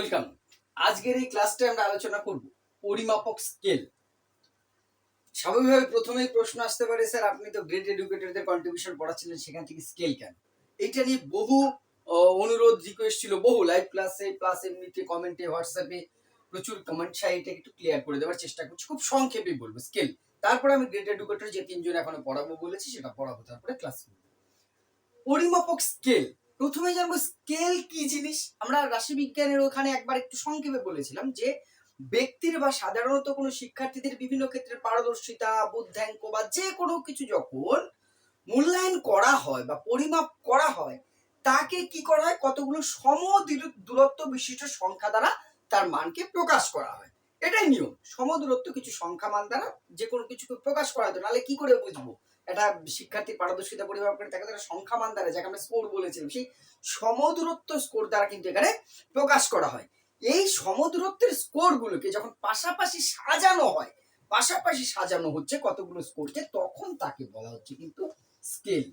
Welcome. আজকের এই ক্লাসটা আমরা আলোচনা করব পরিমাপক স্কেল। স্বাভাবিকভাবে প্রথমেই প্রশ্ন আসতে পারে, স্যার, আপনি তো গ্রেড এডুকেটরদের কন্ট্রিবিউশন পড়াচ্ছিলেন, সেখান থেকে স্কেল কেন? এইটা নিয়ে বহু অনুরোধ রিকোয়েস্ট ছিল, বহু লাইভ ক্লাসে প্লাস এমনিতে কমেন্টে হোয়াটসঅ্যাপে প্রচুর কমেন্ট চাই এটা একটু ক্লিয়ার করে দেওয়ার চেষ্টা করছি, খুব সংক্ষেপে বলব স্কেল তারপরে আমি গ্রেট এডুকেটর যে তিনজন এখনও পড়াবো বলেছি, সেটা পড়াবো, তারপরে ক্লাস করব। পরিমাপক স্কেল প্রথমে জানব স্কেল কি জিনিস? আমরা রাশিবিজ্ঞানের ওখানে একবার একটু সংক্ষেপে বলেছিলাম যে, ব্যক্তির বা সাধারণত কোনো শিক্ষার্থীদের বিভিন্ন ক্ষেত্রে পারদর্শিতা বুদ্ধাঙ্ক বা যে কোনো কিছু যখন মূল্যায়ন করা হয় বা পরিমাপ করা হয়, তাকে কি করা হয়? কতগুলো সম দূরত্ব বিশিষ্ট সংখ্যা দ্বারা তার মানকে প্রকাশ করা হয়। এটাই নিয়ম। সমদূরত্ব কিছু সংখ্যা মান দ্বারা যে কোনো কিছুকে প্রকাশ করা হতো নাহলে কি করে বুঝব? একটা শিক্ষার্থীর পারদর্শিতা, পরিমাপ করে তাকে তারা সংখ্যা মান দ্বারা, যাকে আমরা স্কোর বলেছিলাম, সেই সমদূরত্ব স্কোর দ্বারা কিন্তু এখানে প্রকাশ করা হয়। এই সমদূরত্বের স্কোর গুলোকে যখন পাশাপাশি সাজানো হয়, পাশাপাশি সাজানো হচ্ছে কতগুলো স্কোরকে তখন তাকে বলা হচ্ছে কিন্তু স্কেল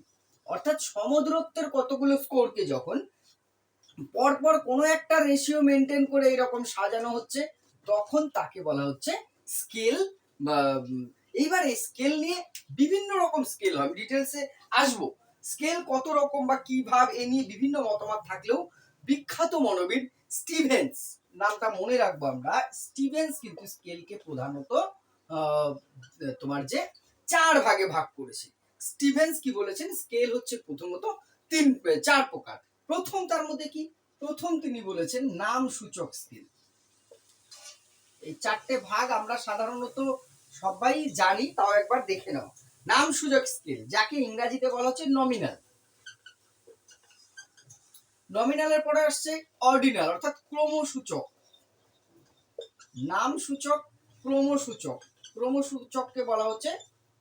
অর্থাৎ সমদূরত্বের কতগুলো স্কোরকে যখন পরপর কোনো একটা রেশিও মেনটেন করে এরকম সাজানো হচ্ছে, তখন তাকে বলা হচ্ছে স্কেল বা এইবার এই স্কেল নিয়ে বিভিন্ন রকম স্কেল হয় আমি ডিটেলসে আসব। স্কেল কত রকম বা কি ভাব, এ নিয়ে বিভিন্ন মতামত থাকলেও বিখ্যাত মনোবিদ স্টিভেন্স। নামটা মনে রাখব আমরা। স্টিভেন্স কিন্তু স্কেলকে প্রধানত তোমার যে চার ভাগে ভাগ করেছে। স্টিভেন্স কি বলেছেন? স্কেল হচ্ছে প্রথমত তিন, চার প্রকার। প্রথম তার মধ্যে কি? প্রথম তিনি বলেছেন নাম সূচক স্কেল এই চারটে ভাগ আমরা সাধারণত সবাই জানি, তাও একবার দেখে নাও। নাম সূচক স্কেল যাকে ইংরেজিতে বলা হচ্ছে নমিনাল নমিনালের পরে আসছে অর্ডিনাল অর্থাৎ ক্রমসূচক। নাম, সূচক, ক্রমসূচক। ক্রমসূচককে বলা হচ্ছে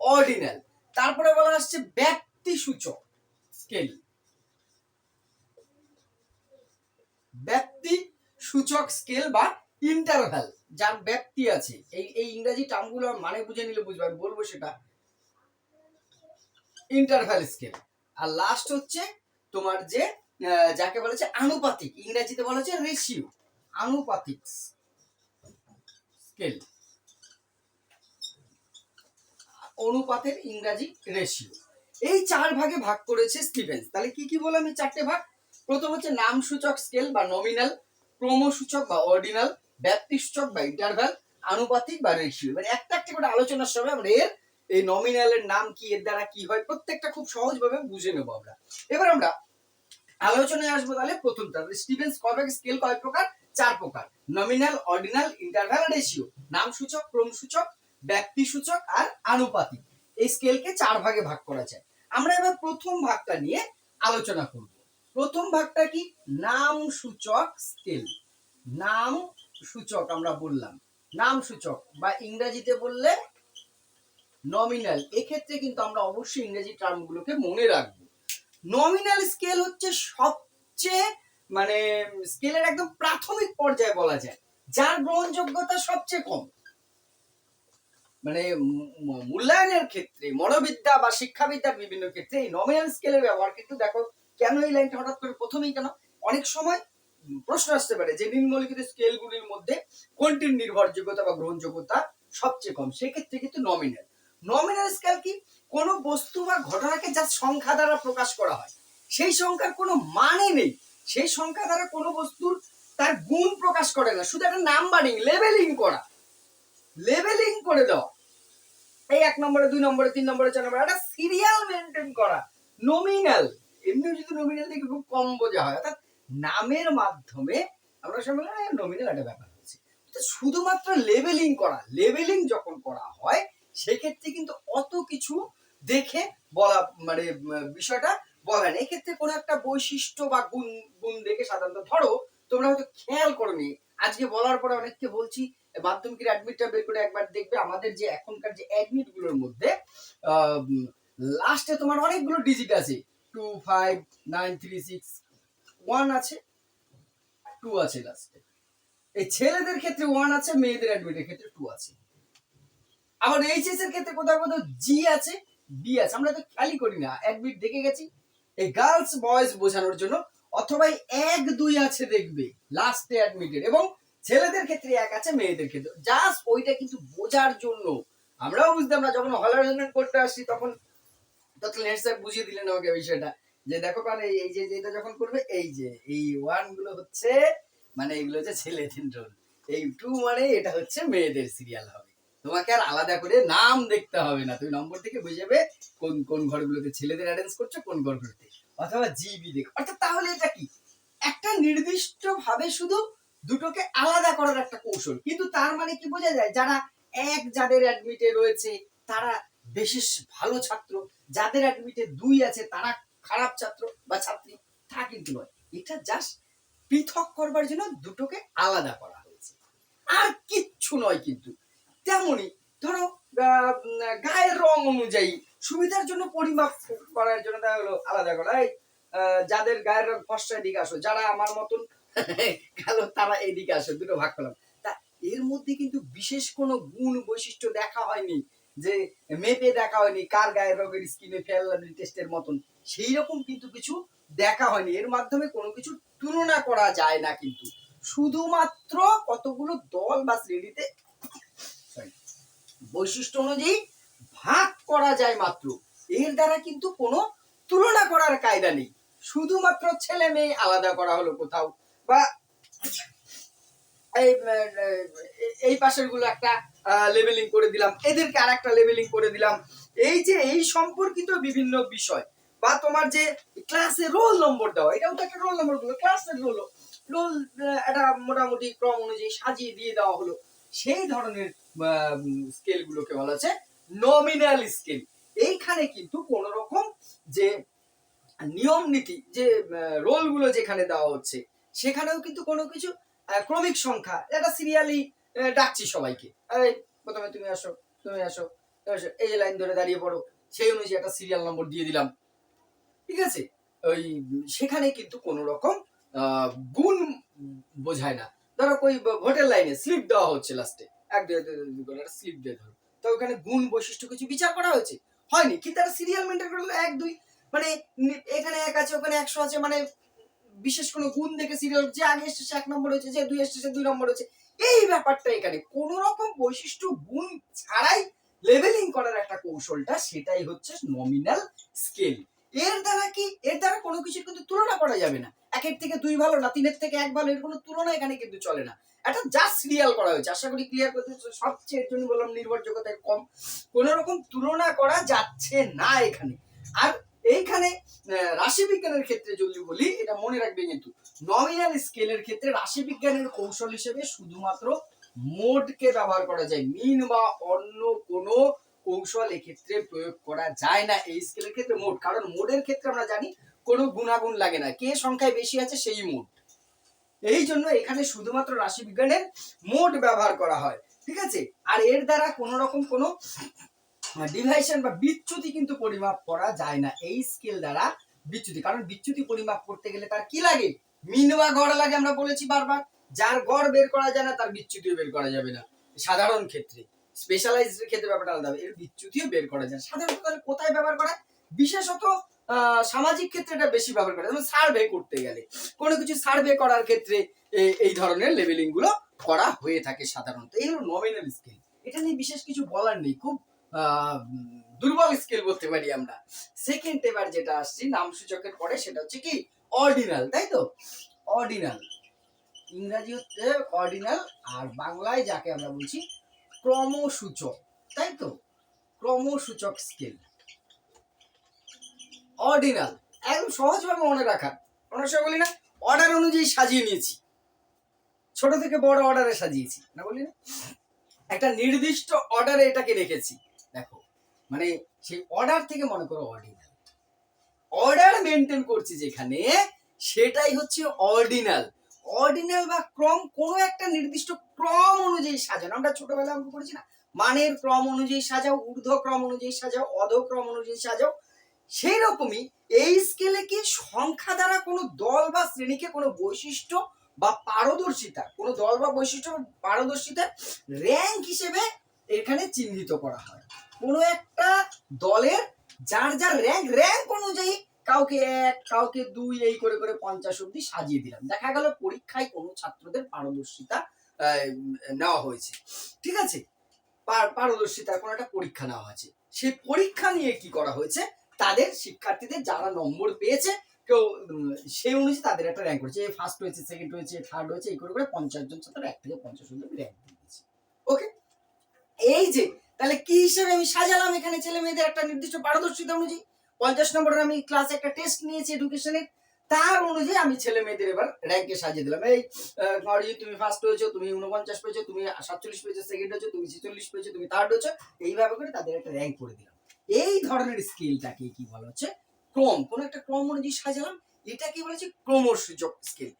অর্ডিনাল তারপরে বলা আসছে ব্যক্তি সূচক স্কেল ব্যক্তি সূচক স্কেল বা ইন্টারভ্যাল যার ব্যক্তি আছে, এই এই ইংরেজি টার্মগুলো মানে বুঝে নিলে বুঝবে, আমি বলব সেটা। ইন্টারভ্যাল স্কেল আর লাস্ট হচ্ছে তোমার যে যাকে বলা হচ্ছে আনুপাতিক, ইংরেজিতে বলা হচ্ছে রেশিও আনুপাতিক স্কেল অনুপাতের ইংরাজি রেশিও এই চার ভাগে ভাগ করেছে স্টিভেন্স তাহলে কি কি বললাম এই চারটে ভাগ? প্রথম হচ্ছে নাম সূচক স্কেল বা নমিনাল ক্রমসূচক বা অর্ডিনাল ব্যক্তিসূচক বা ইন্টারভ্যাল আনুপাতিক বা রেশিও মানে একটা একটা করে আলোচনার সময় আমরা এর এই নমিনালের নাম কি, এর দ্বারা কি হয়, প্রত্যেকটা খুব সহজভাবে বুঝে নেব আমরা। এবার আমরা আলোচনায় আসব তাহলে প্রথমটা স্টিভেন্স স্কেল কয় প্রকার? চার প্রকার। নমিনাল অর্ডিনাল ইন্টারভ্যাল রেশিও নাম সূচক ক্রম সূচক ব্যক্তি সূচক আর আনুপাতিক। এই স্কেলকে চার ভাগে ভাগ করা যায়। আমরা এবার প্রথম ভাগটা নিয়ে আলোচনা করব। প্রথম ভাগটা কি? নাম সূচক স্কেল নাম সূচক আমরা বললাম। নাম সূচক বা ইংরেজিতে বললে নমিনাল এক্ষেত্রে কিন্তু আমরা অবশ্যই ইংরেজি টার্মগুলোকে মনে রাখব। নমিনাল স্কেল হচ্ছে সবচেয়ে মানে স্কেলের একদম প্রাথমিক পর্যায়ে বলা যায়, যার গ্রহণযোগ্যতা সবচেয়ে কম। মানে মূল্যায়নের ক্ষেত্রে, মনোবিদ্যা বা শিক্ষাবিদ্যার বিভিন্ন ক্ষেত্রে এই নমিনাল স্কেলের ব্যবহার। কিন্তু দেখো, কেন এই লাইনটা হঠাৎ করে প্রথমেই কেন? অনেক সময় প্রশ্ন আসতে পারে যে নিম্নলিখিত স্কেলগুলির মধ্যে কোনটির নির্ভরযোগ্যতা বা গ্রহণযোগ্যতা সবচেয়ে কম? সেক্ষেত্রে কিন্তু নমিনাল নমিনাল স্কেল কি? কোনো বস্তু বা ঘটনাকে যা সংখ্যা দ্বারা প্রকাশ করা হয়। সেই সংখ্যার কোনো মানে নেই। সেই সংখ্যা দ্বারা কোনো বস্তুর তার গুণ প্রকাশ করে না। শুধু একটা নাম্বারিং লেবেলিং করা। লেবেলিং করে দেওয়া। এই এক নম্বরে, দুই নম্বরে, তিন নম্বরে, চার নম্বরে, একটা সিরিয়াল মেনটেন করা। নমিনাল এমনি যদি নমিনাল থেকে খুব কম বোঝা হয়, অর্থাৎ নামের মাধ্যমে আমরা সবাই নমিনাল একটা ব্যাপার হচ্ছে। শুধুমাত্র লেবেলিং করা লেবেলিং যখন করা হয়, সেক্ষেত্রে কিন্তু অত কিছু দেখে বলা মানে বিষয়টা বলা নেই। এক্ষেত্রে কোনো একটা বৈশিষ্ট্য বা গুণ গুণ দেখে সাধারণত, ধরো, তোমরা হয়তো খেয়াল করনি, আজকে বলার পরে অনেককে বলছি, মাধ্যমিকের অ্যাডমিটটা বের করে একবার দেখবে, আমাদের যে এখনকার যে অ্যাডমিটগুলোর মধ্যে লাস্টে তোমার অনেকগুলো ডিজিট আছে। Two five nine three six one আছে টু আছে লাস্টে এই ছেলেদের ক্ষেত্রে ওয়ান আছে, মেয়েদের অ্যাডমিটের ক্ষেত্রে টু আছে। আবার এইচএস এর ক্ষেত্রে কোথাও কোথাও জি আছে বি আছে। আমরা তো খেয়ালই করি না অ্যাডমিট দেখে গেছি। এই গার্লস বয়েজ বোঝানোর জন্য অথবা এক, দুই আছে দেখবে লাস্টে অ্যাডমিটেড এবং ছেলেদের ক্ষেত্রে এক আছে, মেয়েদের ক্ষেত্রে। জাস্ট ওইটা কিন্তু বোঝার জন্য। আমরাও বুঝতাম না, যখন হল অ্যারেঞ্জমেন্ট করতে আসছি, তখন তখন হেড স্যার বুঝিয়ে দিলেন আমাকে বিষয়টা। যে দেখো কারণ এই যে যেটা যখন করবে, এই যে, এই ওয়ানগুলো হচ্ছে মানে এগুলো হচ্ছে ছেলেদের রোল এই টু মানে এটা হচ্ছে মেয়েদের সিরিয়াল হবে। তোমাকে আর আলাদা করে নাম দেখতে হবে না। তুমি নম্বর থেকে বুঝে যাবে কোন কোন ঘরগুলোতে ছেলেদের অ্যারেঞ্জ করছ, কোন ঘরগুলোতে। অথবা জিবি দেখ। অর্থাৎ তাহলে এটা কি? একটা নির্দিষ্ট ভাবে শুধু দুটোকে আলাদা করার একটা কৌশল। কিন্তু তার মানে কি বোঝা যায়? যারা এক যাদের অ্যাডমিটে রয়েছে, তারা বিশেষ ভালো ছাত্র। যাদের অ্যাডমিটে দুই আছে, তারা খারাপ ছাত্র বা ছাত্রী তা কিন্তু নয়। এটা জাস্ট পৃথক করবার জন্য দুটোকে আলাদা করা হয়েছে। আর কিচ্ছু নয় কিন্তু। তেমনি ধরো গায়ের রং অনুযায়ী সুবিধার জন্য পরিমাপ করার জন্য দেখা হলো আলাদা করা। যাদের গায়ের রং ফর্সা এদিকে আসো, যারা আমার মতন কালো, তারা এদিকে আসো, দুটো ভাগ করলাম। তা এর মধ্যে কিন্তু বিশেষ কোনো গুণ বৈশিষ্ট্য দেখা হয়নি। যে মেপে দেখা হয়নি, কার গায়ের রোগের স্কিনে ফেয়ারলাভলি টেস্টের মতন সেই রকম কিন্তু কিছু দেখা হয়নি। এর মাধ্যমে কোনো কিছু তুলনা করা যায় না কিন্তু। শুধুমাত্র কতগুলো দল বা শ্রেণীতে বৈশিষ্ট্য অনুযায়ী ভাগ করা যায় মাত্র। এর দ্বারা কিন্তু কোনো তুলনা করার কায়দা নেই। শুধুমাত্র ছেলে মেয়ে আলাদা করা হলো কোথাও, বা এই এই পাশেরগুলো একটা লেভেলিং করে দিলাম। এদেরকে আর একটা লেভেলিং করে দিলাম। এই যে, এই সম্পর্কিত বিভিন্ন বিষয় বা তোমার যে ক্লাসে রোল নম্বর দেওয়া, এটাও তো একটা রোল নম্বরগুলো ক্লাসের রোল রোল একটা মোটামুটি ক্রম অনুযায়ী সাজিয়ে দিয়ে দেওয়া হলো। সেই ধরনের স্কেল গুলোকে বলা হচ্ছে নমিনাল স্কেল এইখানে কিন্তু কোন রকম যে নিয়ম নীতি, যে রোলগুলো যেখানে দেওয়া হচ্ছে, সেখানেও কিন্তু কোনো কিছু ক্রমিক সংখ্যা। এটা সিরিয়ালি ডাকছি সবাইকে। এই, প্রথমে তুমি আসো তুমি আসো এই যে লাইন ধরে দাঁড়িয়ে পড়ো, সেই অনুযায়ী একটা সিরিয়াল নম্বর দিয়ে দিলাম। ঠিক আছে? ওই, সেখানে কিন্তু কোনো রকম গুণ বোঝায় না। ধরো কই, ভোটের লাইনে স্লিপ দেওয়া হচ্ছে লাস্টে এক, দুই করে একটা স্লিপ দিয়ে ধরো। তো ওখানে গুণ বৈশিষ্ট্য কিছু বিচার করা হয়েছে। হয়নি, কিন্তু একটা সিরিয়াল মেনটেন করলে এক, দুই মানে এখানে এক আছে, ওখানে একশো আছে মানে বিশেষ কোনো গুণ দেখে সিরিয়াল যে আগে এসেছে এক নম্বর হয়েছে, যে দুই এসছে, দুই নম্বর হয়েছে, এই ব্যাপারটা এখানে। কোন রকম বৈশিষ্ট্য, গুণ ছাড়াই লেভেলিং করার একটা কৌশলটা, সেটাই হচ্ছে নমিনাল স্কেল এর দ্বারা কি? এর দ্বারা কোনো কিছুর কিন্তু তুলনা করা যাবে না। একের থেকে দুই ভালো না, তিনের থেকে এক ভালো, এর কোনো তুলনা এখানে কিন্তু চলে না। এটা জাস্ট সিরিয়াল করা হয়েছে। আশা করি ক্লিয়ার করতে সবচেয়ে এর জন্য বললাম নির্ভরযোগ্যতা কম। কোন রকম তুলনা করা যাচ্ছে না এখানে। আর এইখানে রাশিবিজ্ঞানের ক্ষেত্রে যদি বলি, এটা মনে রাখবে কিন্তু নমিনাল স্কেলের ক্ষেত্রে রাশিবিজ্ঞানের কৌশল হিসেবে শুধুমাত্র মোডকে ব্যবহার করা যায়। মিন বা অন্য কোনো কৌশল এক্ষেত্রে প্রয়োগ করা যায় না এই স্কেলের ক্ষেত্রে মোড। কারণ মোডের ক্ষেত্রে আমরা জানি, কোনো গুণাগুণ লাগে না। কে সংখ্যায় বেশি আছে সেই মোড। এই জন্য এখানে শুধুমাত্র রাশিবিজ্ঞানের মোড ব্যবহার করা হয়। ঠিক আছে? আর এর দ্বারা কোনো রকম কোনো ডিভাইশন বা বিচ্যুতি কিন্তু পরিমাপ করা যায় না। এই স্কেল দ্বারা বিচ্যুতি। কারণ বিচ্যুতি পরিমাপ করতে গেলে তার কি লাগে? মিন গড় লাগে আমরা বলেছি বারবার। যার গড় বের করা যায় না, তার বিচ্যুতিও বের করা যাবে না। সাধারণ ক্ষেত্রে। স্পেশালাইজড ক্ষেত্রে ব্যাপারটা আলাদা। এর বিচ্যুতিও বের করা যায় সাধারণত তাহলে কোথায় ব্যবহার করা বিশেষত সামাজিক ক্ষেত্রে এটা বেশি ব্যবহার করা যেমন সার্ভে করতে গেলে। কোনো কিছু সার্ভে করার ক্ষেত্রে এই ধরনের লেভেলিংগুলো করা হয়ে থাকে সাধারণত। এই হলো নমিনাল স্কেল এটা নিয়ে বিশেষ কিছু বলার নেই। খুব দুর্বল স্কেল বলতে পারি আমরা। সেকেন্ড এবার যেটা আসছি, নাম সূচকের পরে সেটা হচ্ছে কি? অর্ডিনাল তাই তো? অর্ডিনাল ইংরাজি হচ্ছে অর্ডিনাল আর বাংলায় যাকে আমরা বলছি ক্রমসূচক, তাই তো? ক্রমসূচক স্কেল। অর্ডিনাল একদম সহজভাবে মনে রাখা অনেক সময় বলি না অর্ডার অনুযায়ী সাজিয়ে নিয়েছি। ছোট থেকে বড় অর্ডারে সাজিয়েছি, না বলি না? একটা নির্দিষ্ট অর্ডারে এটাকে রেখেছি। মানে সেই অর্ডার থেকে মনে করো অর্ডিনাল অর্ডার মেনটেন করছি যেখানে, সেটাই হচ্ছে অর্ডিনাল অর্ডিনাল বা ক্রম কোনো একটা নির্দিষ্ট ক্রম অনুযায়ী সাজানো। আমরা ছোটবেলায় অঙ্ক করেছি না? মানের ক্রম অনুযায়ী সাজাও, ঊর্ধ্ব ক্রম অনুযায়ী সাজাও, অধ ক্রম অনুযায়ী সাজাও। সেই রকমই এই স্কেলে কি সংখ্যা দ্বারা কোনো দল বা শ্রেণীকে কোনো বৈশিষ্ট্য বা পারদর্শিতা, কোনো দল বা বৈশিষ্ট্য পারদর্শিতা র্যাঙ্ক হিসেবে এখানে চিহ্নিত করা হয়। কোনো একটা দলের যার যার র্যাঙ্ক র্যাঙ্ক অনুযায়ী কাউকে এক, কাউকে দুই, এই করে করে পঞ্চাশ অব্দি সাজিয়ে দিলাম। দেখা গেল পরীক্ষায় কোনো ছাত্রদের পারদর্শিতা নেওয়া হয়েছে। ঠিক আছে? পারদর্শিতার কোনো একটা পরীক্ষা নেওয়া হয়েছে। সেই পরীক্ষা নিয়ে কি করা হয়েছে? তাদের শিক্ষার্থীদের যারা নম্বর পেয়েছে, কেউ সেই অনুযায়ী তাদের একটা র্যাঙ্ক করেছে। ফার্স্ট হয়েছে সেকেন্ড হয়েছে থার্ড হয়েছে, এই করে করে পঞ্চাশ জন ছাত্র এক থেকে পঞ্চাশ অব্দি র্যাঙ্ক দিয়েছে। ওকে এই যে তাহলে কি হিসেবে আমি সাজালাম এখানে ছেলে মেয়েদের একটা নির্দিষ্ট পারদর্শিতা অনুযায়ী? পঞ্চাশ নম্বরের আমি ক্লাসে একটা টেস্ট নিয়েছি এডুকেশনের তার অনুযায়ী আমি ছেলে মেয়েদের এবার র্যাঙ্কে সাজিয়ে দিলাম। এই আহ, তুমি ফার্স্ট হয়েছো তুমি উনপঞ্চাশ পেয়েছ তুমি সাতচল্লিশ পেয়েছ সেকেন্ড হয়েছো তুমি ছেচল্লিশ পেয়েছ তুমি থার্ড হয়েছো। এইভাবে করে তাদের একটা র্যাঙ্ক করে দিলাম। এই ধরনের স্কেলটাকে কি বলা হচ্ছে? ক্রম। কোন একটা ক্রম অনুযায়ী সাজালাম এটা কি বলেছে ক্রমসূচক স্কেল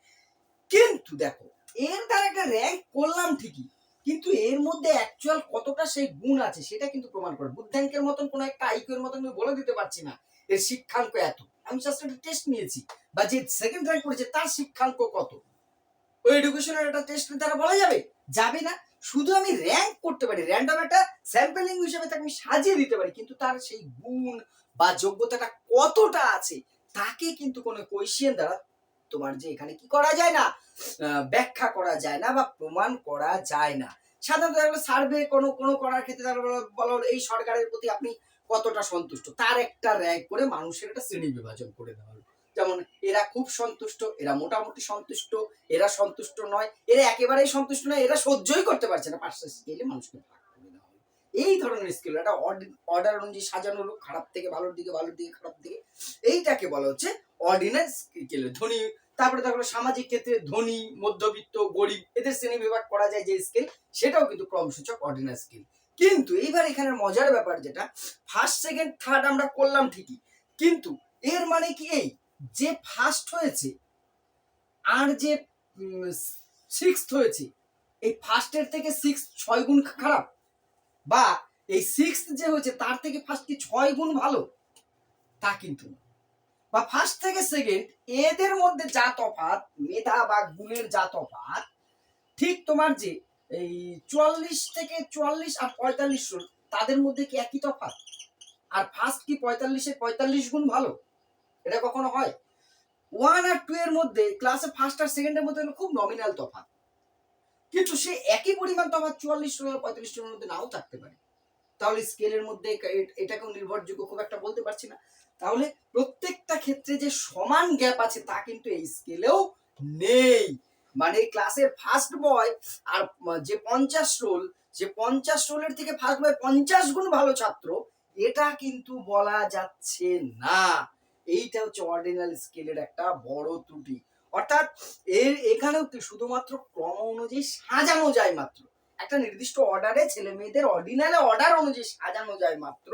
কিন্তু দেখো এর দ্বারা একটা র্যাঙ্ক করলাম ঠিকই কিন্তু এর মধ্যে অ্যাকচুয়াল কতটা সেই গুণ আছে, সেটা কিন্তু প্রমাণ করে। বুদ্ধাঙ্কের মতন কোনো একটা আইকিউ এর মতন আমি বলে দিতে পারছি না এর শিক্ষাঙ্ক এত। আমি জাস্ট একটা টেস্ট নিয়েছি, বা যে সেকেন্ড র্যাঙ্ক করেছে তার শিক্ষাঙ্ক কত? ওই এডুকেশনের একটা টেস্টের দ্বারা বলা যাবে? যাবে না। শুধু আমি র্যাঙ্ক করতে পারি র্যান্ডম একটা স্যাম্পলিং হিসেবে তাকে আমি সাজিয়ে দিতে পারি, কিন্তু তার সেই গুণ বা যোগ্যতাটা কতটা আছে, তাকে কিন্তু কোনো কোয়েশ্চেন দ্বারা তোমার যে এখানে কি করা যায় না? ব্যাখ্যা করা যায় না বা প্রমাণ করা যায় না। সাধারণত সার্ভে কোনো কোনো করার ক্ষেত্রে তারা বলা- হলো এই সরকারের প্রতি আপনি কতটা সন্তুষ্ট? তার একটা র্যাঙ্ক করে মানুষের একটা শ্রেণি বিভাজন করে দেওয়া হলো। যেমন, এরা খুব সন্তুষ্ট, এরা মোটামুটি সন্তুষ্ট, এরা সন্তুষ্ট নয়, এরা একেবারেই সন্তুষ্ট নয়, এরা সহ্যই করতে পারছে না। পাঁচটা স্কেলে মানুষকে ভাগ করে দেওয়া হলো এই ধরনের স্কেল একটা অর্ডার অনুযায়ী সাজানো হলো খারাপ থেকে ভালোর দিকে ভালোর দিকে, খারাপ দিকে, এইটাকে বলা হচ্ছে অর্ডিনারি স্কেল ধনী, তারপরে তারপরে সামাজিক ক্ষেত্রে ধনী, মধ্যবিত্ত, গরিব, এদের শ্রেণি বিভাগ করা যায় যে স্কেল সেটাও কিন্তু ক্রমসূচক অর্ডিনারি স্কেল কিন্তু এইবার এখানে মজার ব্যাপার যেটা ফার্স্ট সেকেন্ড থার্ড আমরা করলাম ঠিকই, কিন্তু এর মানে কি এই? যে ফার্স্ট হয়েছে, আর যে সিক্স হয়েছে, এই ফার্স্টের থেকে সিক্স ছয় গুণ খারাপ। বা এই সিক্স যে হয়েছে, তার থেকে ফার্স্ট কি ছয় গুণ ভালো? তা কিন্তু। বা ফার্স্ট থেকে সেকেন্ড এদের মধ্যে যা তফাৎ, মেধা বা গুণের যা তফাৎ, ঠিক তোমার যে এই চুয়াল্লিশ থেকে চুয়াল্লিশ আর পঁয়তাল্লিশ তাদের মধ্যে কি একই তফাৎ? আর ফার্স্ট কি পঁয়তাল্লিশে পঁয়তাল্লিশ গুণ ভালো? এটা কখনো হয়? ওয়ান আর টু এর মধ্যে ক্লাসে ফার্স্ট আর সেকেন্ডের মধ্যে খুব নমিনাল তফাৎ। কিন্তু সে একই পরিমাণ তফাৎ চুয়াল্লিশ জন আর পঁয়তাল্লিশ জনের মধ্যে নাও থাকতে পারে। তাহলে স্কেলের মধ্যে এটাকেও নির্ভরযোগ্য খুব একটা বলতে পারছি না। তাহলে প্রত্যেকটা ক্ষেত্রে যে সমান গ্যাপ আছে তা কিন্তু এই স্কেলেও নেই। মানে ক্লাসের ফার্স্ট বয় আর যে পঞ্চাশ রোল যে পঞ্চাশ রোলের থেকে ফার্স্ট বয় পঞ্চাশ গুণ ভালো ছাত্র, এটা কিন্তু বলা যাচ্ছে না। এইটা হচ্ছে অর্ডিনাল স্কেলের একটা বড় ত্রুটি। অর্থাৎ এর এখানেও শুধুমাত্র ক্রম অনুযায়ী সাজানো যায় মাত্র? একটা নির্দিষ্ট অর্ডারে ছেলে মেয়েদের অর্ডিনারি অর্ডার অনুযায়ী সাজানো যায় মাত্র।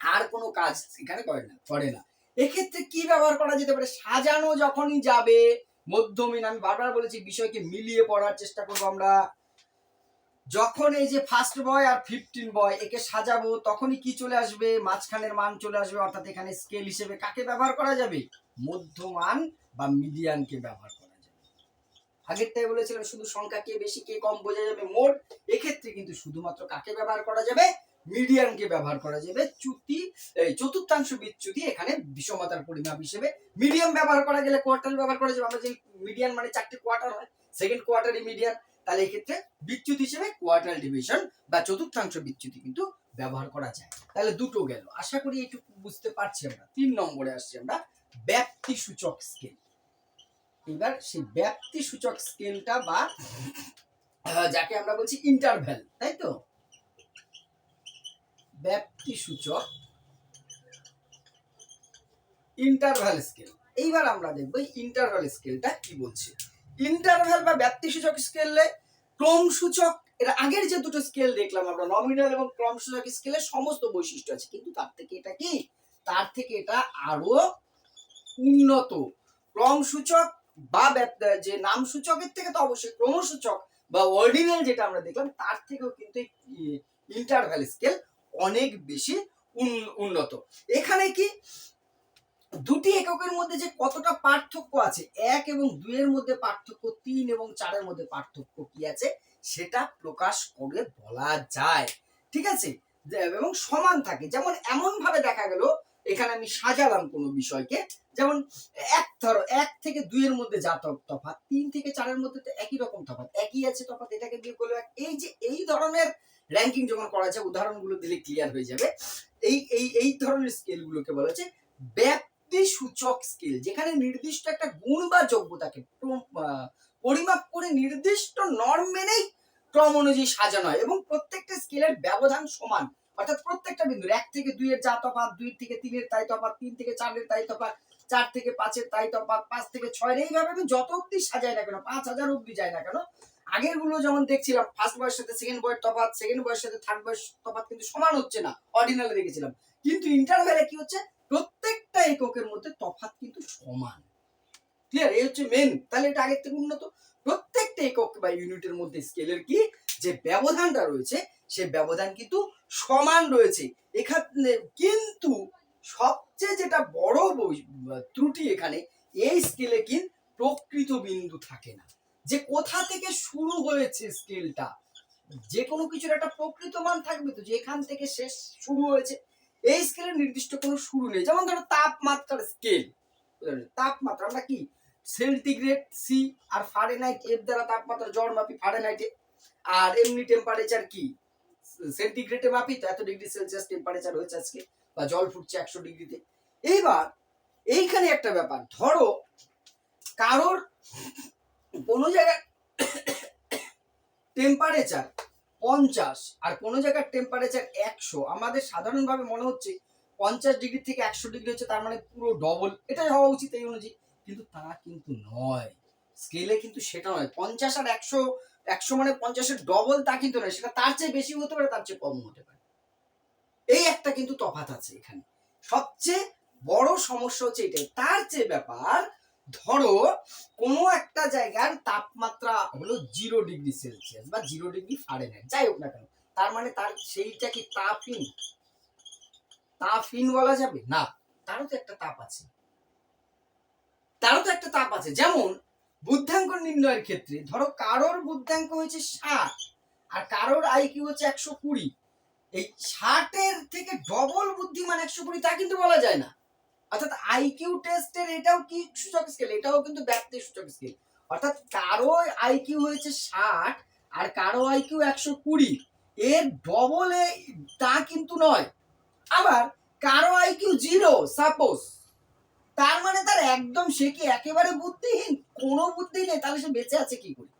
আর কোনো কাজ এখানে করে না করে না। এক্ষেত্রে কি ব্যবহার করা যেতে পারে? সাজানো যখনই যাবে, মধ্যমিন, আমি বারবার বলেছি, বিষয়কে মিলিয়ে পড়ার চেষ্টা করব আমরা। যখন এই যে ফার্স্ট বয় আর ফিফটিন বয় একে সাজাবো, তখনই কি চলে আসবে? মাঝখানের মান চলে আসবে, অর্থাৎ এখানে স্কেল হিসেবে কাকে ব্যবহার করা যাবে? মধ্যমান বা মিডিয়ানকে ব্যবহার করা যাবে। আগেরটাই বলেছিলাম শুধু সংখ্যা কে বেশি, কে কম বোঝা যাবে মোট। এক্ষেত্রে কিন্তু শুধুমাত্র কাকে ব্যবহার করা যাবে? মিডিয়ানকে ব্যবহার করা যাবে। চ্যুতি চতুর্থাংশ বিচ্যুতি এখানে বিষমতার পরিমাপ হিসেবে মিডিয়াম ব্যবহার করা গেলে কোয়ার্টার ব্যবহার করা যাবে। আমরা যে মিডিয়ান মানে চারটি কোয়ার্টার হয় সেকেন্ড কোয়ার্টারই মিডিয়ান তাহলে এক্ষেত্রে বিচ্যুতি হিসেবে কোয়ার্টার ডিভিশন বা চতুর্থাংশ বিচ্যুতি কিন্তু ব্যবহার করা যায়। তাহলে দুটো গেল। আশা করি এইটুকু বুঝতে পারছি আমরা। তিন নম্বরে আসছি আমরা ব্যাপ্তি সূচক স্কেল এবার সেই ব্যাপ্তি সূচক স্কেলটা বা যাকে আমরা বলছি ইন্টারভ্যাল তাই তো? ব্যাপ্তি সূচক ইন্টারভ্যাল স্কেল এইবার আমরা দেখব ইন্টারভ্যাল স্কেলটা কি বলছে। ইন্টারভ্যাল বা ব্যাপ্তি সূচক স্কেলে ক্রম সূচক এর আগের যে দুটো স্কেল দেখলাম আমরা নমিনাল এবং ক্রম সূচক স্কেলের সমস্ত বৈশিষ্ট্য আছে। কিন্তু তার থেকে এটা কি? তার থেকে এটা আরও উন্নত। ক্রম সূচক বা যে নাম সূচকের থেকে তো অবশ্যই ক্রমসূচক বা অর্ডিনাল যেটা আমরা দেখলাম, তার থেকেও কিন্তু ইন্টারভ্যাল স্কেল অনেক বেশি উন- উন্নত। এখানে কি? দুটি এককের মধ্যে যে কতটা পার্থক্য আছে? এক এবং দুইয়ের মধ্যে পার্থক্য, তিন এবং চারের মধ্যে পার্থক্য কি আছে? সেটা প্রকাশ করে বলা যায়। ঠিক আছে? এবং সমান থাকে। যেমন এমন ভাবে দেখা গেল, এখানে আমি সাজালাম কোনো বিষয়কে। যেমন এক, ধরো, এক থেকে দুইয়ের মধ্যে যা তফ- তফাৎ, তিন থেকে চারের মধ্যে তো একই রকম তফাৎ, একই আছে তফাৎ, এটাকে দিয়ে করলে এই যে, এই ধরনের র্যাঙ্কিং যখন করা যায়, উদাহরণগুলো দিলে ক্লিয়ার হয়ে যাবে। এই এই এই ধরনের স্কেলগুলোকে বলা হচ্ছে ব্যাপ্তি সূচক স্কেল যেখানে নির্দিষ্ট একটা গুণ বা যোগ্যতাকে পরিমাপ করে নির্দিষ্ট নর্ম মেনেই ক্রম অনুযায়ী সাজানো হয় এবং প্রত্যেকটা স্কেলের ব্যবধান সমান। অর্থাৎ প্রত্যেকটা বিন্দু এক থেকে দুইয়ের যা তফাৎ দুই থেকে তিনের তাই তফাৎ, তিন থেকে চারের তাই তফাৎ, চার থেকে পাঁচের তাই তফাত পাঁচ থেকে ছয়ের, এইভাবে আমি যত অব্দি সাজাই না কেন, পাঁচ হাজার অব্দি যায় না কেন আগেরগুলো যেমন দেখছিলাম ফার্স্ট বয়ের সাথে সেকেন্ড বয়ের তফাত সেকেন্ড বয়ের সাথে থার্ড বয়ের তফাত কিন্তু সমান হচ্ছে না অর্ডিনালে দেখেছিলাম। কিন্তু ইন্টারভ্যালে কি হচ্ছে? প্রত্যেকটা এককের মধ্যে তফাৎ কিন্তু সমান। ক্লিয়ার এই হচ্ছে মেন তাহলে এটা আগের থেকে উন্নত। প্রত্যেকটা একক বা ইউনিটের মধ্যে স্কেলের কি? যে ব্যবধানটা রয়েছে, সে ব্যবধান কিন্তু সমান রয়েছে। এখানে কিন্তু সবচেয়ে যেটা বড় ত্রুটি এখানে, এই স্কেলে কি? প্রকৃত বিন্দু থাকে না। যে কোথা থেকে শুরু হয়েছে স্কেলটা? যে কোনো কিছুর একটা প্রকৃত মান থাকবে তো, যে এখান থেকে শেষ শুরু হয়েছে এই স্কেলের নির্দিষ্ট কোনো শুরু নেই। যেমন ধরো তাপমাত্রার স্কেল তাপমাত্রা আমরা কি? সেন্টিগ্রেড সি আর ফারেনহাইট এফ দ্বারা তাপমাত্রা জ্বর মাপি ফারেনহাইটে আর এমনি টেম্পারেচার কি? সেন্টিগ্রেডে মাপি, তো এত ডিগ্রি সেলসিয়াস টেম্পারেচার হয়েছে আজকে, বা জল ফুটছে একশো ডিগ্রিতে। এইবার, এইখানে একটা ব্যাপার। ধরো, কারোর কোনো জায়গায় টেম্পারেচার পঞ্চাশ আর কোনো জায়গার টেম্পারেচার একশো। আমাদের সাধারণভাবে মনে হচ্ছে পঞ্চাশ ডিগ্রি থেকে একশো ডিগ্রি হচ্ছে তার মানে পুরো ডবল এটাই হওয়া উচিত এই অনুযায়ী। কিন্তু তা কিন্তু নয়। স্কেলে কিন্তু সেটা নয়। পঞ্চাশ আর একশো একশো মানে পঞ্চাশের ডবল তা কিন্তু নয়। সেটা তার চেয়ে বেশি হতে পারে, তার চেয়ে কম হতে পারে। এই একটা কিন্তু তফাৎ আছে এখানে। সবচেয়ে বড় সমস্যা হচ্ছে এটাই। তার চেয়ে ব্যাপার ধরো কোনো একটা জায়গার তাপমাত্রা হলো জিরো ডিগ্রি সেলসিয়াস বা জিরো ডিগ্রি ফারেনহাইট যাই হোক না কেন। তার মানে তার সেইটা কি তাপহীন তাপহীন বলা যাবে? না, তারও তো একটা তাপ আছে। তারও তো একটা তাপ আছে। যেমন বুদ্ধাঙ্ক নির্ণয়ের ক্ষেত্রে, ধরো কারোর বুদ্ধাঙ্ক হয়েছে ষাট, আর কারোর আইকিউ হচ্ছে একশো কুড়ি। এই ষাটের থেকে ডবল বুদ্ধিমান একশো কুড়ি, তা কিন্তু বলা যায় না। অর্থাৎ আইকিউ টেস্টের এটাও কি সূচক স্কেল এটাও কিন্তু ব্যক্তির সূচক স্কেল অর্থাৎ কারও আইকিউ হয়েছে ষাট আর কারও আইকিউ একশো কুড়ি। এর ডবলে তা কিন্তু নয়। আবার কারও আইকিউ জিরো সাপোজ তার মানে তার একদম সে কি একেবারে বুদ্ধিহীন? কোনো বুদ্ধি নেই, তাহলে সে বেঁচে আছে কি করে?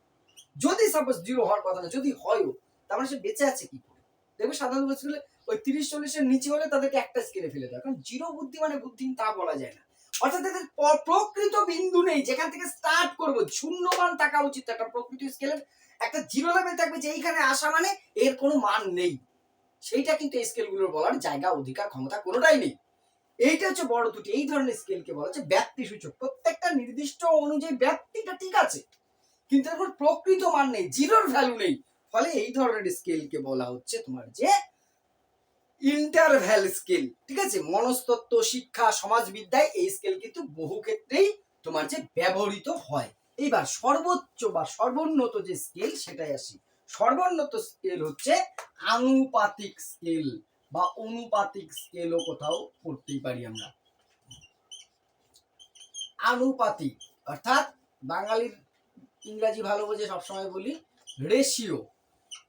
যদি সাপোজ জিরো হওয়ার কথা না, যদি হয়ও তার মানে সে বেঁচে আছে কি করে? দেখবে সাধারণ স্কুলে ওই তিরিশ চল্লিশের নিচে হলে তাদেরকে একটা স্কেলে ফেলে দেয় কারণ জিরো বুদ্ধি মানে বুদ্ধিহীন তা বলা যায় না। অর্থাৎ এদের প- প্রকৃত বিন্দু নেই, যেখান থেকে স্টার্ট করব। থাকা উচিত একটা প্রকৃত স্কেলের একটা জিরো লেভেল থাকবে যে এইখানে আসা মানে এর কোনো মান নেই। সেইটা কিন্তু এই স্কেলগুলোর বলার জায়গা, অধিকার, ক্ষমতা কোনোটাই নেই। এইটা হচ্ছে বড় দুটি এই ধরনের স্কেলকে বলা হচ্ছে সূচক। প্রত্যেকটা নির্দিষ্ট অনুযায়ী ব্যাপ্তিটা ঠিক আছে। কিন্তু এখন প্রকৃত মান নেই জিরোর ভ্যালু নেই। ফলে এই ধরনের স্কেলকে বলা হচ্ছে তোমার যে ইন্টারভ্যাল স্কেল ঠিক আছে? মনস্তত্ত্ব, শিক্ষা, সমাজবিদ্যায় এই স্কেল কিন্তু বহু ক্ষেত্রেই তোমার যে ব্যবহৃত হয়। এইবার সর্বোচ্চ বা সর্বোন্নত যে স্কেল সেটাই আসি। সর্বোন্নত স্কেল হচ্ছে আনুপাতিক স্কেল বা অনুপাতিক স্কেলও কোথাও পড়তেই পারি আমরা। আনুপাতিক, অর্থাৎ বাঙালির ইংরাজি ভালো বোঝে সবসময় বলি রেশিও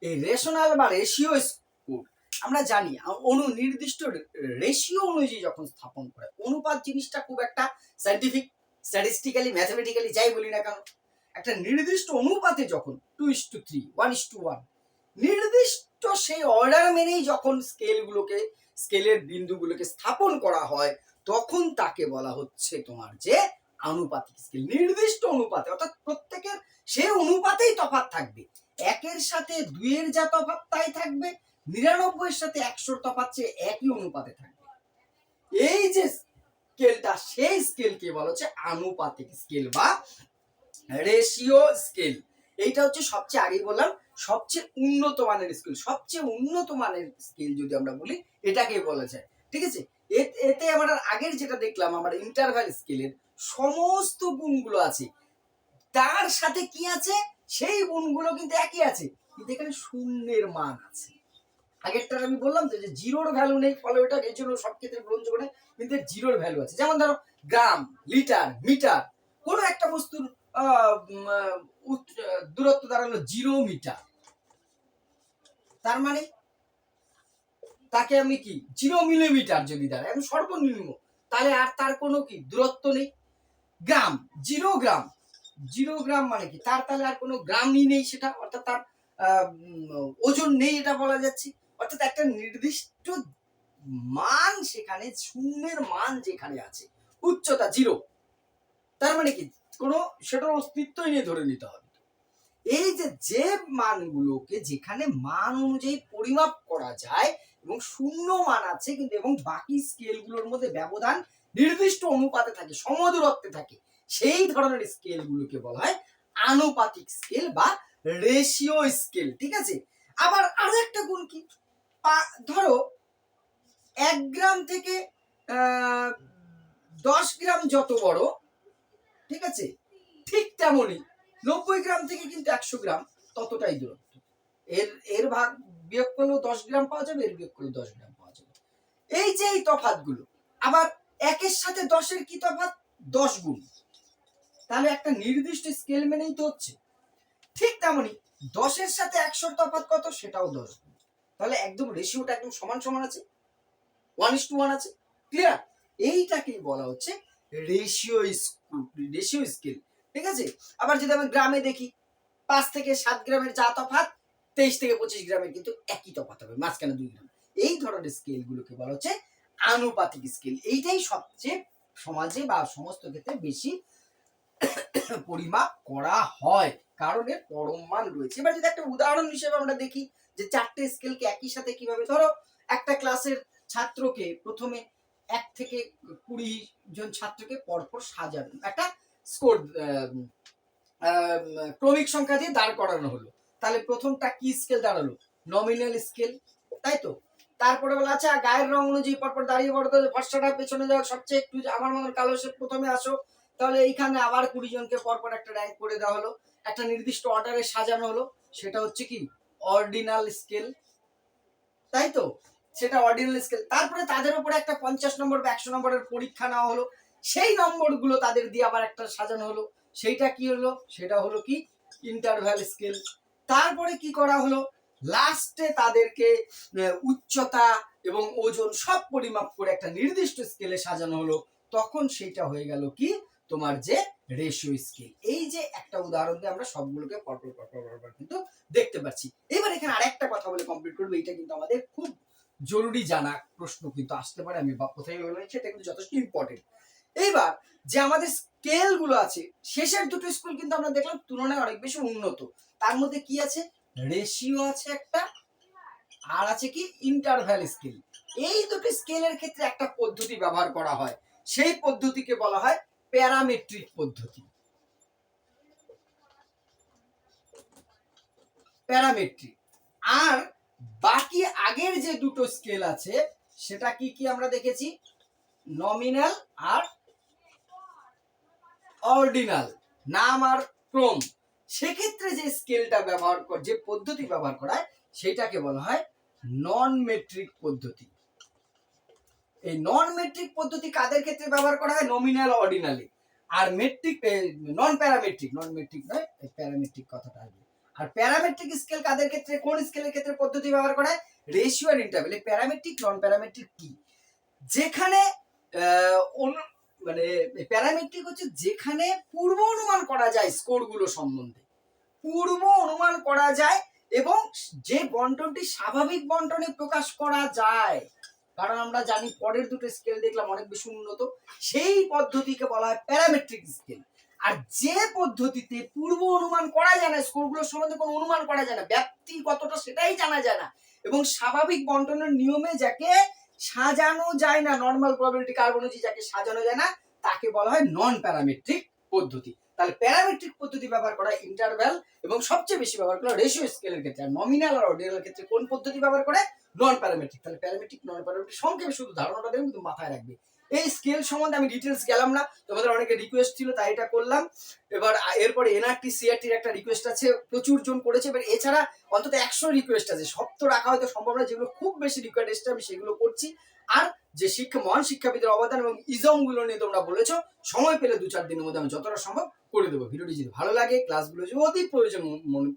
এই রেশনাল বা রেশিও স্কোর আমরা জানি অনু, নির্দিষ্ট রেশিও অনুযায়ী যখন স্থাপন করে, অনুপাত জিনিসটা খুব একটা সাইন্টিফিক স্ট্যাটিস্টিক্যালি ম্যাথামেটিক্যালি যাই বলি না কেন, একটা নির্দিষ্ট অনুপাতে যখন two is two three one is two one নির্দিষ্ট সেই অর্ডার মেনেই যখন স্কেলগুলোকে স্কেলের বিন্দুগুলোকে স্থাপন করা হয়, তখন তাকে বলা হচ্ছে তোমার যে আনুপাতিক স্কেল নির্দিষ্ট অনুপাতে, অর্থাৎ প্রত্যেকের সেই অনুপাতেই তফাৎ থাকবে। একের সাথে দুইয়ের যা তফাৎ তাই থাকবে নিরানব্বই সাথে একশোর তফাৎ চেয়ে একই অনুপাতে থাকবে। এই যে স্কেলটা, সেই স্কেলকে বলা হচ্ছে আনুপাতিক স্কেল বা রেশিও স্কেল। এইটা হচ্ছে সবচেয়ে আগেই বললাম, সবচেয়ে উন্নত মানের স্কেল। সবচেয়ে উন্নত মানের স্কেল যদি আমরা বলি এটাকে বলা যায়। ঠিক আছে? এতে আমরা আগের যেটা দেখলাম, আমার ইন্টারভ্যাল স্কেলের সমস্ত গুণগুলো আছে। তার সাথে কি আছে? সেই গুণগুলো কিন্তু একই আছে। কিন্তু এখানে শূন্যের মান আছে। আগেরটার আমি বললাম তো যে জিরোর ভ্যালু নেই, ফলে ওটা এই জন্য সব ক্ষেত্রে গ্রহণযোগ্য নয়, কিন্তু জিরোর ভ্যালু আছে। যেমন ধরো, গ্রাম, লিটার, মিটার, কোনো একটা বস্তুর দূরত্ব দাঁড়াল জিরো মিটার। তার মানে তাকে আমি কি, জিরো মিলিমিটার যদি দাঁড়ায়, আমি সর্বনিম্ন, তাহলে আর তার কোনো কি, দূরত্ব নেই। গ্রাম, জিরো গ্রাম জিরো গ্রাম মানে কি, তার তাহলে আর কোনো গ্রামই নেই সেটা, অর্থাৎ তার ওজন নেই এটা বলা যাচ্ছে। অর্থাৎ একটা নির্দিষ্ট মান সেখানে, শূন্যের মান যেখানে আছে, উচ্চতা জিরো তার মানে কি? কোনো, সেটার অস্তিত্বই নেই ধরে নিতে হবে। এই যে যে মানগুলোকে যেখানে মান অনুযায়ী পরিমাপ করা যায় এবং শূন্য মান আছে কিন্তু, এবং বাকি স্কেলগুলোর মধ্যে ব্যবধান নির্দিষ্ট অনুপাতে থাকে, সমদূরত্বে থাকে, সেই ধরনের স্কেলগুলোকে বলা হয় আনুপাতিক স্কেল বা রেশিও স্কেল ঠিক আছে? আবার আরও একটা গুণ কি? ধরো, এক গ্রাম থেকে দশ গ্রাম যত বড়, ঠিক আছে? ঠিক তেমনই। নব্বই গ্রাম থেকে কিন্তু একশো গ্রাম ততটাই দূরত্ব। এর এর ভাগ বিয়োগ করলেও দশ গ্রাম পাওয়া যাবে, এর বিয়োগ করলেও দশ গ্রাম পাওয়া যাবে। এই যে এই তফাৎগুলো, আবার একের সাথে দশের কি তফাৎ? দশ গুণ। তাহলে একটা নির্দিষ্ট স্কেল মেনেই তো হচ্ছে। ঠিক তেমনই, দশের সাথে একশোর তফাত কত? সেটাও দশ গুণ। তাহলে একদম রেশিওটা একদম সমান সমান আছে? ওয়ান ইস টু ওয়ান আছে? ক্লিয়ার এইটাকেই বলা হচ্ছে রেশিও রেশিও স্কেল ঠিক আছে? আবার যদি আমি গ্রামে দেখি, পাঁচ থেকে সাত গ্রামের যা তফাৎ, তেইশ থেকে পঁচিশ গ্রামের কিন্তু একই তফাৎ হবে, মাঝখানে দুই গ্রাম। এই ধরনের স্কেলগুলোকে বলা হচ্ছে আনুপাতিক স্কেল এইটাই সবচেয়ে সমাজে বা সমস্ত ক্ষেত্রে বেশি পরিমাপ করা হয়, কারণ এর পরম মান রয়েছে। এবার যদি একটা উদাহরণ হিসেবে আমরা দেখি যে চারটে স্কেলকে একই সাথে কীভাবে ধরো একটা ক্লাসের ছাত্রকে প্রথমে এক থেকে কুড়ি জন ছাত্রকে পরপর সাজানো। একটা স্কোর ক্রমিক সংখ্যা দিয়ে দাঁড় করানো হলো। তাহলে প্রথমটা কি স্কেল দাঁড়াল? নমিনাল স্কেল তাই তো? তারপরে বলা আর গায়ের রং অনুযায়ী পরপর দাঁড়িয়ে পড়ো তাহলে ফর্সাটা পেছনে যাও, সবচেয়ে একটু আমার মতন কালো সে প্রথমে আসো। তাহলে এইখানে আবার কুড়ি জনকে পরপর একটা র্যাঙ্ক করে দেওয়া হলো। একটা নির্দিষ্ট অর্ডারে সাজানো হলো। সেটা হচ্ছে কি? Ordinal scale. তাই তো? সেটা অর্ডিনাল স্কেল। তারপরে তাদের উপরে একটা পঞ্চাশ নম্বর বা একশো নম্বরের পরীক্ষা নেওয়া হলো। সেই নম্বরগুলো তাদের দিয়ে আবার একটা সাজানো হলো। সেইটা কি হলো? সেটা হলো কি? ইন্টারভ্যাল স্কেল তারপরে কি করা হলো? লাস্টে তাদেরকে উচ্চতা এবং ওজন সব পরিমাপ করে একটা নির্দিষ্ট স্কেলে সাজানো হলো। তখন সেইটা হয়ে গেল কি? তোমার যে রেশিও স্কেল এই যে একটা উদাহরণ দিয়ে আমরা সবগুলোকে পরপর পরপর পরপর কিন্তু দেখতে পাচ্ছি। এবার এখানে আরেকটা কথা বলে কমপ্লিট করব এটা কিন্তু আমাদের খুব জরুরি জানা প্রশ্ন কিন্তু আসতে পারে, আমি বা কোথায় বলেছি এটা কিন্তু যথেষ্ট ইম্পর্টেন্ট এইবার যে আমাদের স্কেলগুলো আছে, শেষের দুটো স্কুল কিন্তু আমরা দেখলাম তুলনায় অনেক বেশি উন্নত। তার মধ্যে কি আছে? রেশিও আছে একটা, আর আছে কি? ইন্টারভ্যাল স্কেল এই দুটো স্কেলের ক্ষেত্রে একটা পদ্ধতি ব্যবহার করা হয়। সেই পদ্ধতিকে বলা হয় প্যারামেট্রিক পদ্ধতি। প্যারামেট্রিক। আর বাকি আগের যে দুটো স্কেল আছে, সেটা কি কি আমরা দেখেছি? নমিনাল আর অর্ডিনাল। নাম আর ক্রম। সেক্ষেত্রে যে স্কেলটা ব্যবহার কর যে পদ্ধতি ব্যবহার করায় সেটাকে বলা হয় নন মেট্রিক পদ্ধতি। এই নন মেট্রিক পদ্ধতি কাদের ক্ষেত্রে ব্যবহার করা হয়? নমিনাল অর্ডিনালি আর metric non parametric non metric নয় প্যারামেট্রিক কথাটা আসবে। আর প্যারামেট্রিক স্কেল কাদের ক্ষেত্রে, কোন স্কেলের ক্ষেত্রে পদ্ধতি ব্যবহার করা হয়? রেশিও আর ইন্টারভেল এই প্যারামেট্রিক নন প্যারামেট্রিক কি? যেখানে মানে প্যারামেট্রিক হচ্ছে যেখানে পূর্ব অনুমান করা যায় স্কোরগুলো সম্বন্ধে। পূর্ব অনুমান করা যায় এবং যে বন্টনটি স্বাভাবিক বন্টনে প্রকাশ করা যায়। কারণ আমরা জানি পরের দুটো স্কেল দেখলাম অনেক বেশি উন্নত। সেই পদ্ধতিকে বলা হয় প্যারামেট্রিক স্কেল আর যে পদ্ধতিতে পূর্ব অনুমান করা যায় না স্কোরগুলো সম্বন্ধে কোনো অনুমান করা যায় না, ব্যাপ্তি কতটা সেটাই জানা যায় না। এবং স্বাভাবিক বন্টনের নিয়মে যাকে সাজানো যায় না নর্মাল প্রবাবিলিটি অনুযায়ী যাকে সাজানো যায় না, তাকে বলা হয় নন প্যারামেট্রিক পদ্ধতি। তাহলে প্যারামেট্রিক পদ্ধতি ব্যবহার করা ইন্টারভ্যাল এবং সবচেয়ে বেশি ব্যবহার করা রেশিও স্কেলের ক্ষেত্রে। আর নমিনাল আর অর্ডিনাল ক্ষেত্রে কোন পদ্ধতি ব্যবহার করে? নন প্যারামেট্রিক তাহলে প্যারামেট্রিক নন প্যারামেট্রিক সংক্ষেপে শুধু ধারণাটা দেবেন, কিন্তু মাথায় রাখবে। এই স্কেল সম্বন্ধে আমি ডিটেলস গেলাম না, তোমাদের অনেকে রিকোয়েস্ট ছিল, তাই এটা করলাম। এবার, এরপরে এনআরটি সিআরটির একটা রিকোয়েস্ট আছে, প্রচুর জন করেছে। এবার এছাড়া অন্তত একশো রিকোয়েস্ট আছে। সব তো রাখা হয়তো সম্ভব না, যেগুলো খুব বেশি রিকোয়েস্ট আমি সেগুলো করছি। আর যে শিক্ষা, মহান শিক্ষাবিদের অবদান এবং ইজমগুলো নিয়ে তোমরা বলেছ, সময় পেলে দু চার দিনের মধ্যে আমি যতটা সম্ভব করে দেবো। ভিডিওটি যদি ভালো লাগে ক্লাসগুলো যদি অতি প্রয়োজন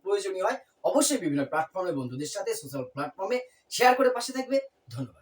প্রয়োজনীয় হয়, অবশ্যই বিভিন্ন প্ল্যাটফর্মে বন্ধুদের সাথে সোশ্যাল প্ল্যাটফর্মে শেয়ার করে পাশে থাকবে। ধন্যবাদ।